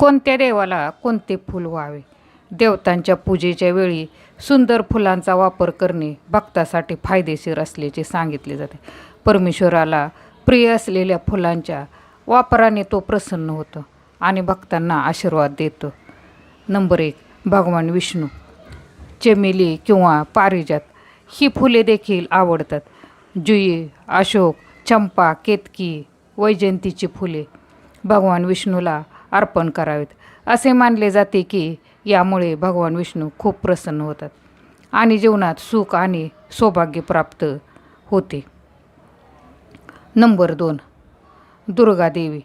कोणत्या देवाला कोणते फूल व्हावे? देवतांच्या पूजेच्या वेळी सुंदर फुलांचा वापर करणे भक्तासाठी फायदेशीर असल्याचे सांगितले जाते. परमेश्वराला प्रिय असलेल्या फुलांच्या वापराने तो प्रसन्न होतो आणि भक्तांना आशीर्वाद देतो. नंबर एक भगवान विष्णू. चमेली किंवा पारिजात ही फुले देखील आवडतात. जुई अशोक चंपा केतकी वैजयंतीची फुले. भगवान विष्णूला अर्पण करावेत. असे मानले जाते की यामुळे भगवान विष्णू खूप प्रसन्न होतात आणि जीवनात सुख आणि सौभाग्य प्राप्त होते. नंबर दोन. दुर्गादेवी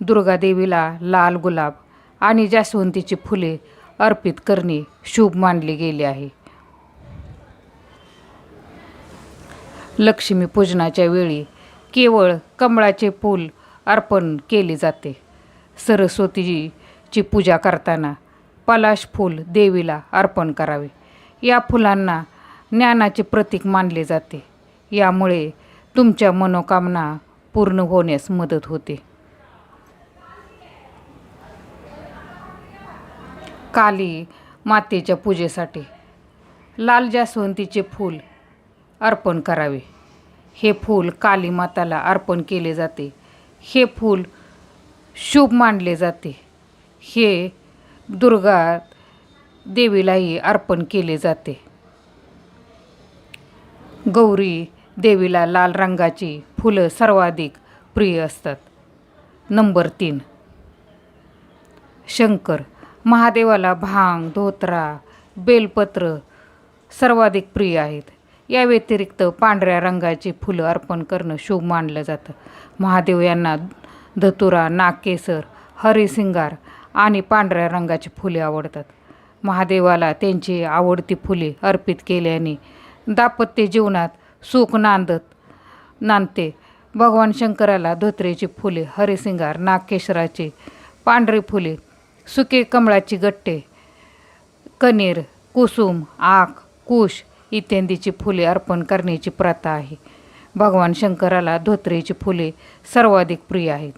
दुर्गादेवीला लाल गुलाब आणि जास्वंतीची फुले अर्पित करणे शुभ मानले गेले आहे. लक्ष्मीपूजनाच्या वेळी केवळ कमळाचे फूल अर्पण केले जाते. सरस्वतीची पूजा करताना पलाश फूल देवीला अर्पण करावे. या फुलांना ज्ञानाचे प्रतीक मानले जाते. यामुळे तुमच्या मनोकामना पूर्ण होण्यास मदत होते. काली मातेच्या पूजेसाठी लाल जास्वंतीचे फूल अर्पण करावे. हे फूल काली माताला अर्पण केले जाते. हे फूल शुभ मानले जाते. हे दुर्गा देवीलाही अर्पण केले जाते. गौरी देवीला लाल रंगाची फुलं सर्वाधिक प्रिय असतात. नंबर तीन. शंकर महादेवाला भांग धोतरा बेलपत्र सर्वाधिक प्रिय आहेत. या व्यतिरिक्त पांढऱ्या रंगाची फुलं अर्पण करणं शुभ मानलं जातं. महादेव यांना धतुरा नागकेसर हरिसिंगार आणि पांढऱ्या रंगाची फुले आवडतात. महादेवाला त्यांची आवडती फुले अर्पित केल्याने दाम्पत्य जीवनात सुख नांदत नांदते. भगवान शंकराला धोत्रेची फुले हरिसिंगार नागकेशराची पांढरी फुले सुके कमळाची गट्टे कनेर कुसुम आख कुश इत्यादीची फुले अर्पण करण्याची प्रथा आहे. भगवान शंकराला धोत्रेची फुले सर्वाधिक प्रिय आहेत.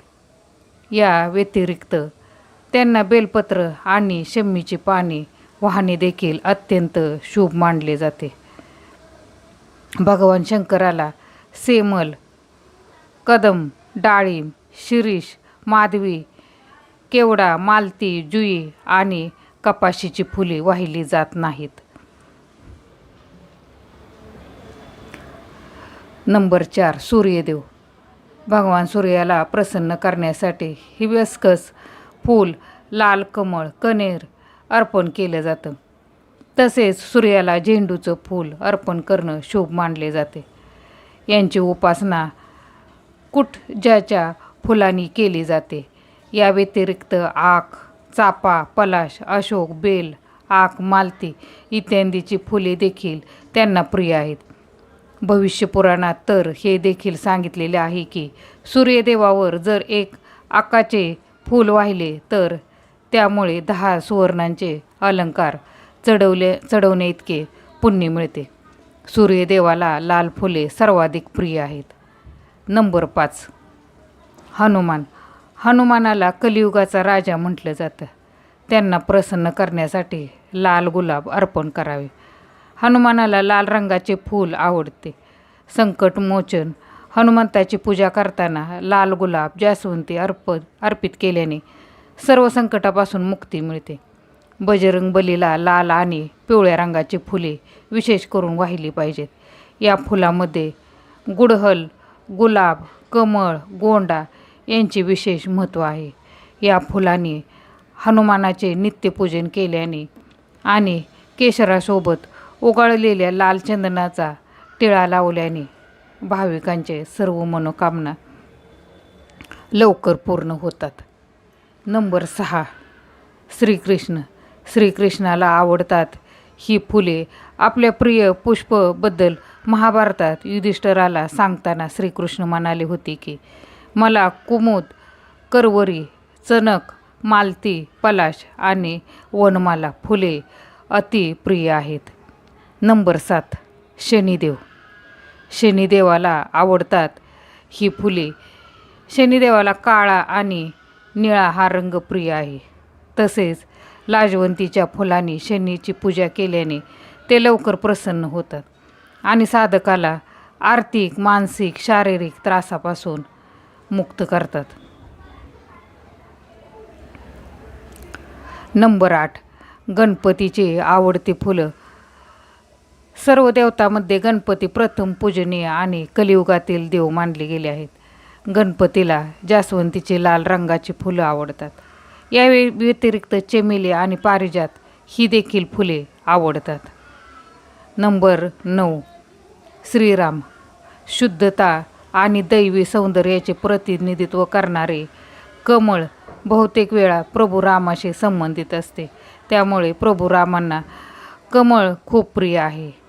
या व्यतिरिक्त त्यांना बेलपत्र आणि शम्मीची पाने वाहने देखील अत्यंत शुभ मानले जाते. भगवान शंकराला सेमल कदम डाळिंब शिरीष माधवी केवडा मालती जुई आणि कपाशीची फुले वाहिली जात नाहीत. नंबर चार सूर्यदेव. भगवान सूर्याला प्रसन्न करण्यासाठी हिबस्कस फूल लाल कमळ कनेर अर्पण केलं जातं. तसेच सूर्याला झेंडूचं फूल अर्पण करणं शुभ मानले जाते. यांची उपासना कुठ ज्याच्या फुलांनी केली जाते. या व्यतिरिक्त आख चापा पलाश अशोक बेल आक मालती इत्यादीची फुले देखील त्यांना प्रिय आहेत. भविष्यपुराणात तर हे देखील सांगितलेले आहे की सूर्यदेवावर जर एक आकाचे फूल वाहिले तर त्यामुळे दहा सुवर्णांचे अलंकार चढवले चढवणे इतके पुण्य मिळते. सूर्यदेवाला लाल फुले सर्वाधिक प्रिय आहेत. नंबर पाच. हनुमान. हनुमानाला कलियुगाचा राजा म्हटलं जातं. त्यांना प्रसन्न करण्यासाठी लाल गुलाब अर्पण करावे. हनुमानाला लाल रंगाचे फूल आवडते. संकट मोचन हनुमंताची पूजा करताना लाल गुलाब जास्वंती अर्प अर्पित केल्याने सर्व संकटापासून मुक्ती मिळते. बजरंग बलीला लाल आणि पिवळ्या रंगाची फुले विशेष करून वाहिली पाहिजेत. या फुलामध्ये गुडहल गुलाब कमळ गोंडा यांचे विशेष महत्त्व आहे. या फुलांनी हनुमानाचे नित्यपूजन केल्याने आणि केशरासोबत उगाळलेल्या लाल चंदनाचा टिळा लावल्याने भाविकांचे सर्व मनोकामना लवकर पूर्ण होतात. नंबर सहा. श्रीकृष्ण. श्रीकृष्णाला आवडतात ही फुले आपल्या प्रिय पुष्पबद्दल महाभारतात युधिष्ठराला सांगताना श्रीकृष्ण म्हणाले होते की मला कुमुद करवरी चणक मालती पलाश आणि वनमाला फुले अति प्रिय आहेत. नंबर सात शनिदेव. शनिदेवाला आवडतात ही फुले. शनिदेवाला काळा आणि निळा हा रंग प्रिय आहे. तसेच लाजवंतीच्या फुलांनी शनीची पूजा केल्याने ते लवकर प्रसन्न होतात आणि साधकाला आर्थिक मानसिक शारीरिक त्रासापासून मुक्त करतात. नंबर आठ गणपतीचे आवडते फुलं सर्व देवतामध्ये गणपती प्रथम पूजनीय आणि कलियुगातील देव मानले गेले आहेत. गणपतीला जास्वंतीचे लाल रंगाची फुलं आवडतात. यावेळी व्यतिरिक्त चमेली आणि पारिजात ही देखील फुले आवडतात. नंबर नऊ श्रीराम. शुद्धता आणि दैवी सौंदर्याचे प्रतिनिधित्व करणारे कमळ बहुतेक वेळा प्रभू रामाशी संबंधित असते. त्यामुळे प्रभू रामांना कमळ खूप प्रिय आहे.